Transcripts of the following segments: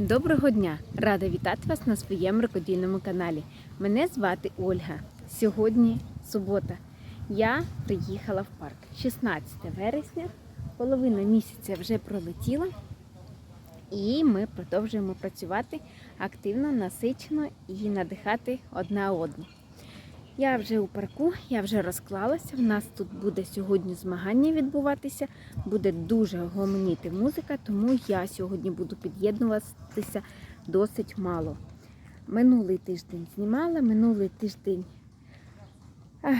Доброго дня! Рада вітати вас на своєму рукодільному каналі. Мене звати Ольга. Сьогодні субота. Я приїхала в парк 16 вересня. Половина місяця вже пролетіла, і ми продовжуємо працювати активно, насичено і надихати одна одну. Я вже у парку, я вже розклалася. У нас тут буде сьогодні змагання відбуватися, буде дуже гомоніти музика, тому я сьогодні буду під'єднуватися досить мало. Минулий тиждень знімала, минулий тиждень ах,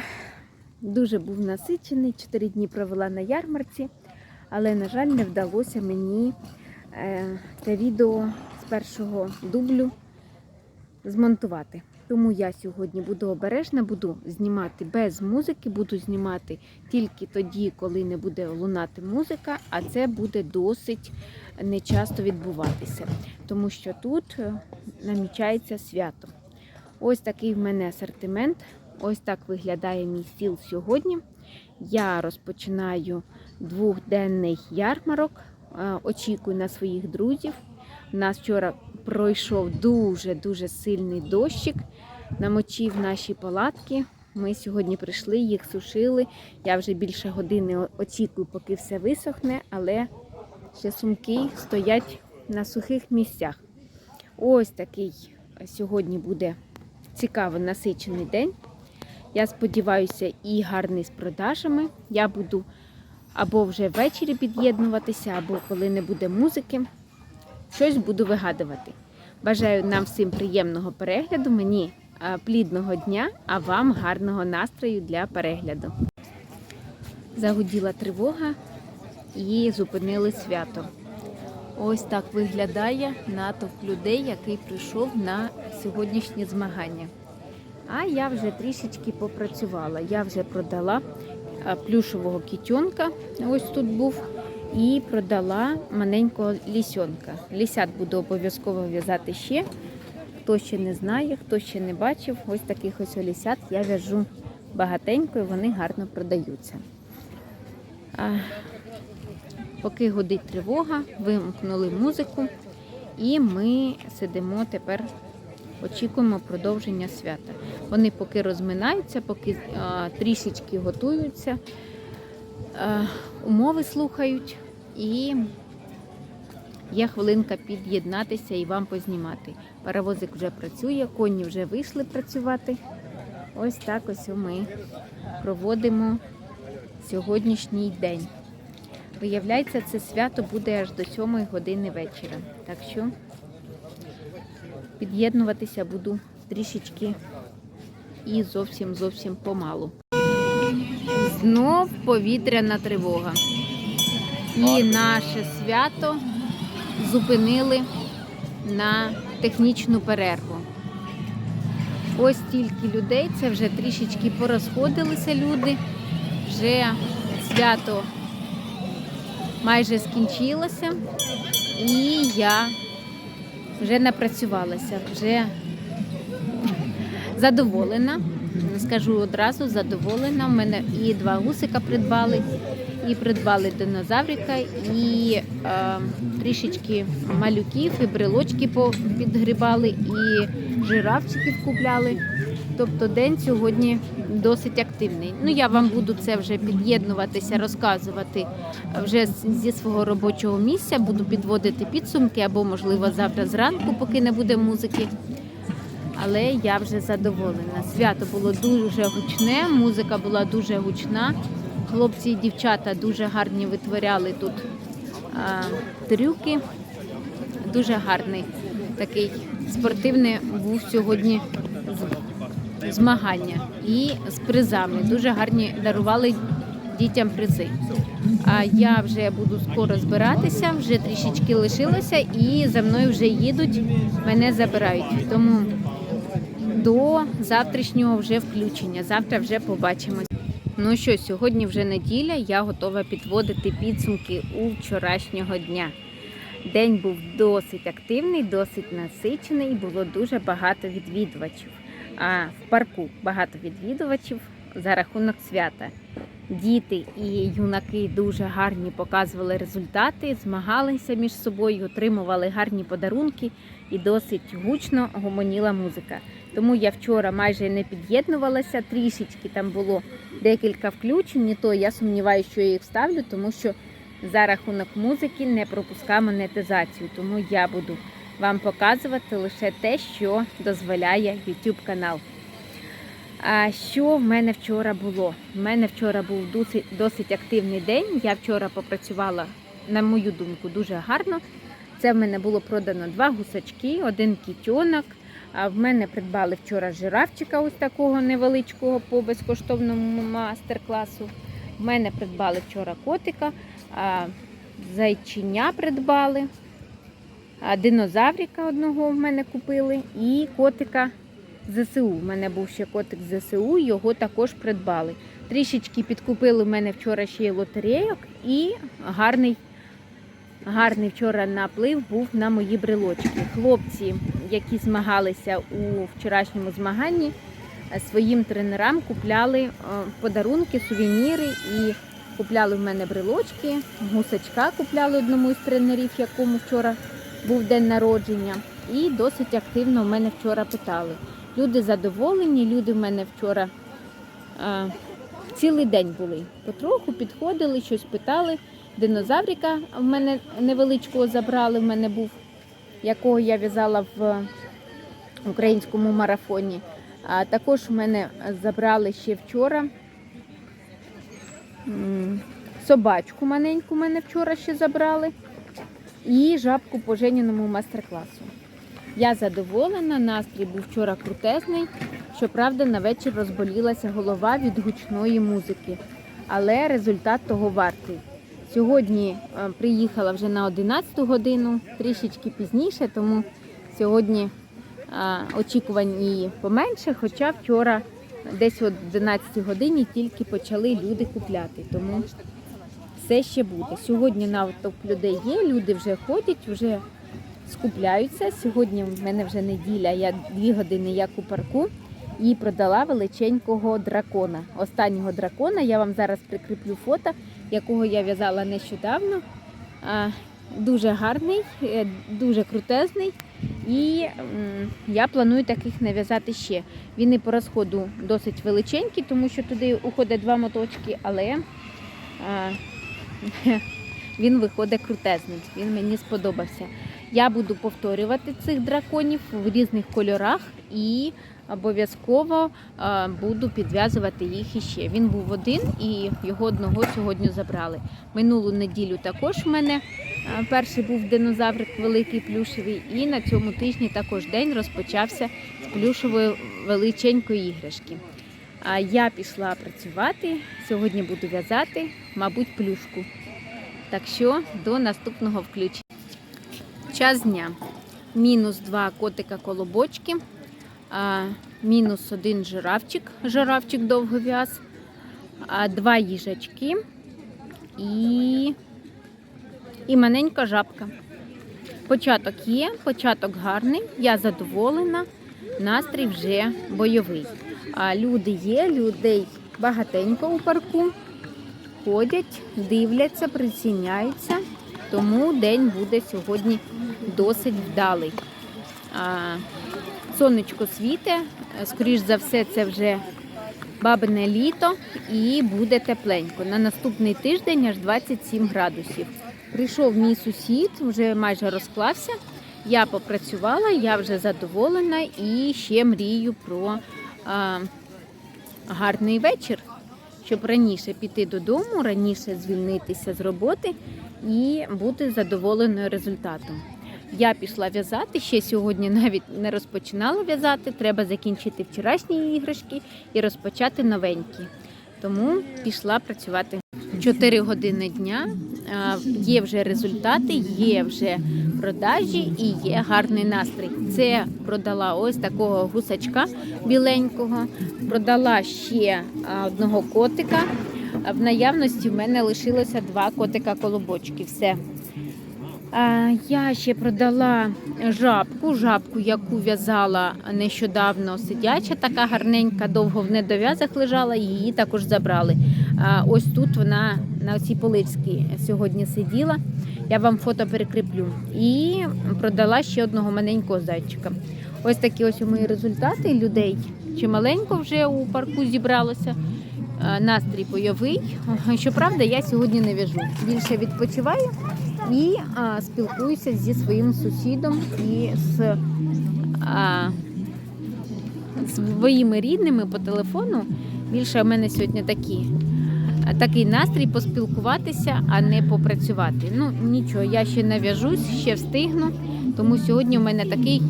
дуже був насичений. Чотири дні провела на ярмарці, але, на жаль, не вдалося мені е, те відео з першого дублю змонтувати. Тому я сьогодні буду обережна, буду знімати без музики, буду знімати тільки тоді, коли не буде лунати музика, а це буде досить нечасто відбуватися, тому що тут е, намічається свято. Ось такий в мене асортимент. Ось так виглядає мій стіл сьогодні. Я розпочинаю двохденний ярмарок. Е, Очікую на своїх друзів. У нас вчора пройшов дуже-дуже сильний дощик, намочив наші палатки. Ми сьогодні прийшли, їх сушили. Я вже більше години очікую, поки все висохне, але ще сумки стоять на сухих місцях. Ось такий сьогодні буде цікавий насичений день. Я сподіваюся, і гарний з продажами. Я буду або вже ввечері під'єднуватися, або коли не буде музики щось буду вигадувати. Бажаю нам всім приємного перегляду, мені е, плідного дня, а вам гарного настрою для перегляду. Загуділа тривога і зупинили свято. Ось так виглядає натовп людей, який прийшов на сьогоднішні змагання. А я вже трішечки попрацювала. Я вже продала плюшового кітьонка, ось тут був, і продала маленького лісьонка. Лісят буду обов'язково в'язати ще. Хто ще не знає, хто ще не бачив, ось таких ось лісят я в'яжу багатенько і вони гарно продаються. А, поки годить тривога, вимкнули музику, і ми сидимо тепер очікуємо продовження свята. Вони поки розминаються, поки а, трішечки готуються, умови слухають, і є хвилинка під'єднатися і вам познімати. Паровозик вже працює, коні вже вийшли працювати. Ось так ось ми проводимо сьогоднішній день. Виявляється, це свято буде аж до 7 години вечора. Так що під'єднуватися буду трішечки і зовсім зовсім помалу. Знов повітряна тривога. І наше свято зупинили на технічну перерву. Ось стільки людей, це вже трішечки порозходилися люди. Вже свято майже скінчилося, і я вже напрацювалася, вже задоволена. Скажу одразу, задоволена. У мене і два гусика придбали, і придбали динозаврика, і е, трішечки малюків, і брелочки підгрібали, і жирафчиків купляли. Тобто день сьогодні досить активний. Ну я вам буду це вже під'єднуватися, розказувати вже зі свого робочого місця. Буду підводити підсумки або, можливо, завтра зранку, поки не буде музики. Але я вже задоволена. Свято було дуже гучне, музика була дуже гучна. Хлопці і дівчата дуже гарні витворяли тут а, трюки. Дуже гарний такий спортивний був сьогодні змагання і з призами. Дуже гарні дарували дітям призи. А я вже буду скоро збиратися, вже трішечки лишилося, і за мною вже їдуть, мене забирають. Тому до завтрашнього вже включення. Завтра вже побачимось. Ну що, сьогодні вже неділя, я готова підводити підсумки у вчорашнього дня. День був досить активний, досить насичений, було дуже багато відвідувачів. А в парку багато відвідувачів за рахунок свята. Діти і юнаки дуже гарні показували результати, змагалися між собою, отримували гарні подарунки і досить гучно гомоніла музика. Тому я вчора майже не під'єднувалася, трішечки там було декілька включень, і то я сумніваюся, що я їх вставлю, тому що за рахунок музики не пропускаю монетизацію. Тому я буду вам показувати лише те, що дозволяє YouTube канал. А що в мене вчора було? У мене вчора був досить, досить активний день. Я вчора попрацювала, на мою думку, дуже гарно. Це в мене було продано два гусачки, один кітьонок. А в мене придбали вчора жирафчика, ось такого невеличкого по безкоштовному мастер-класу. В мене придбали вчора котика, зайчиня придбали, а, динозаврика одного в мене купили і котика ЗСУ. У мене був ще котик ЗСУ, його також придбали. Трішечки підкупили в мене вчора ще й лотерейок і гарний, гарний вчора наплив був на мої брелочки. Хлопці, які змагалися у вчорашньому змаганні, е, своїм тренерам купляли е, подарунки, сувеніри і купляли в мене брелочки, гусачка купляли одному із тренерів, якому вчора був день народження. І досить активно в мене вчора питали. Люди задоволені, люди в мене вчора а, цілий день були. Потроху підходили, щось питали. Динозаврика в мене невеличкого забрали, в мене був, якого я в'язала в українському марафоні. А також в мене забрали ще вчора собачку маленьку мене вчора ще забрали. І жабку по Женіному майстер-класу. Я задоволена, настрій був вчора крутезний. Щоправда, на вечір розболілася голова від гучної музики, але результат того вартий. Сьогодні е, приїхала вже на 11 годину, трішечки пізніше, тому сьогодні е, очікувань і поменше, хоча вчора десь о 11 годині тільки почали люди купляти. Тому все ще буде. Сьогодні натовп людей є, люди вже ходять, вже скупляються. Сьогодні в мене вже неділя, я дві години як у парку і продала величенького дракона. Останнього дракона я вам зараз прикріплю фото, якого я в'язала нещодавно. Дуже гарний, е, дуже крутезний. І я планую таких нав'язати ще. Він і по розходу досить величенький, тому що туди уходить два моточки, але він виходить крутезний. Він мені сподобався. Я буду повторювати цих драконів в різних кольорах і обов'язково буду підв'язувати їх іще. Він був один і його одного сьогодні забрали. Минулу неділю також в мене перший був динозаврик великий плюшевий, і на цьому тижні також день розпочався з плюшової величенької іграшки. А я пішла працювати. Сьогодні буду в'язати, мабуть, плюшку. Так що до наступного включення. Час дня. Мінус два котика колобочки, мінус один жирафчик, жирафчик довгов'яз, два їжачки і, і маленька жабка. Початок є, початок гарний, я задоволена, настрій вже бойовий. Люди є, людей багатенько у парку. Ходять, дивляться, приціняються, тому день буде сьогодні досить вдалий. Сонечко світе, скоріш за все, це вже бабине літо і буде тепленько. На наступний тиждень аж 27 градусів. Прийшов мій сусід, вже майже розклався. Я попрацювала, я вже задоволена і ще мрію про а, гарний вечір, щоб раніше піти додому, раніше звільнитися з роботи і бути задоволеною результатом. Я пішла в'язати, ще сьогодні навіть не розпочинала в'язати. Треба закінчити вчорашні іграшки і розпочати новенькі. Тому пішла працювати. 4 години дня, є вже результати, є вже продажі і є гарний настрій. Це продала ось такого гусачка біленького, продала ще одного котика. В наявності в мене лишилося два котика колобочки. Все. Я ще продала жабку, жабку, яку в'язала нещодавно сидяча, така гарненька, довго в недов'язах лежала, її також забрали. Ось тут вона на цій поличці сьогодні сиділа. Я вам фото перекріплю. І продала ще одного маленького зайчика. Ось такі ось у мої результати людей. Чималенько вже у парку зібралося. Е, Настрій бойовий. Щоправда, я сьогодні не в'яжу. Більше відпочиваю і а, спілкуюся зі своїм сусідом і з а, своїми рідними по телефону. Більше у мене сьогодні такі, такий настрій поспілкуватися, а не попрацювати. Ну нічого, я ще нав'яжусь, ще встигну. Тому сьогодні у мене такий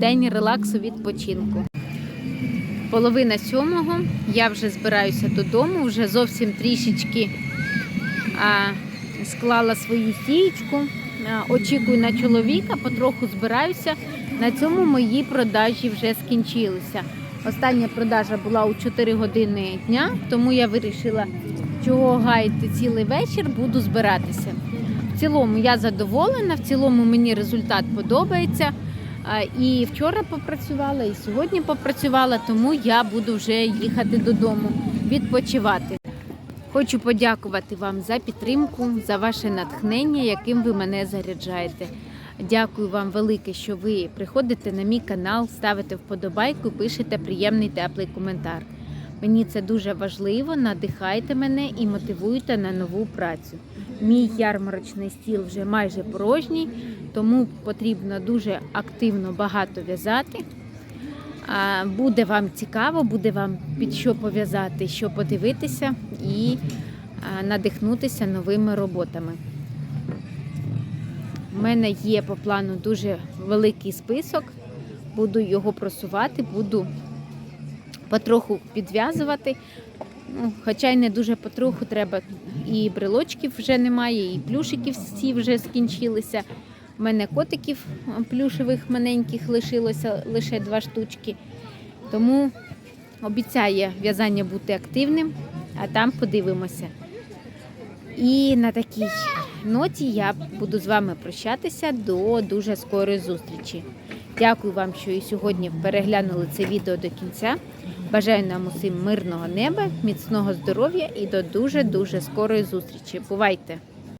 день релаксу відпочинку. Половина сьомого. Я вже збираюся додому, вже зовсім трішечки а, склала свою стієчку. А, очікую на чоловіка, потроху збираюся. На цьому мої продажі вже скінчилися. Остання продажа була у 4 години дня, тому я вирішила, чого гаяти цілий вечір, буду збиратися. В цілому я задоволена, в цілому мені результат подобається. І вчора попрацювала, і сьогодні попрацювала, тому я буду вже їхати додому відпочивати. Хочу подякувати вам за підтримку, за ваше натхнення, яким ви мене заряджаєте. Дякую вам велике, що ви приходите на мій канал, ставите вподобайку, пишете приємний теплий коментар. Мені це дуже важливо, надихайте мене і мотивуєте на нову працю. Мій ярмарочний стіл вже майже порожній, тому потрібно дуже активно багато в'язати. Буде вам цікаво, буде вам під що пов'язати, що подивитися і надихнутися новими роботами. У мене є по плану дуже великий список. Буду його просувати, буду потроху підв'язувати. Ну, хоча й не дуже потроху треба. І брелочків вже немає, і плюшиків всі вже скінчилися. У мене котиків плюшевих маленьких лишилося лише два штучки. Тому обіцяє в'язання бути активним, а там подивимося. І на такій ноті я буду з вами прощатися до дуже скорої зустрічі. Дякую вам, що і сьогодні переглянули це відео до кінця. Бажаю нам усім мирного неба, міцного здоров'я і до дуже дуже скорої зустрічі. Бувайте!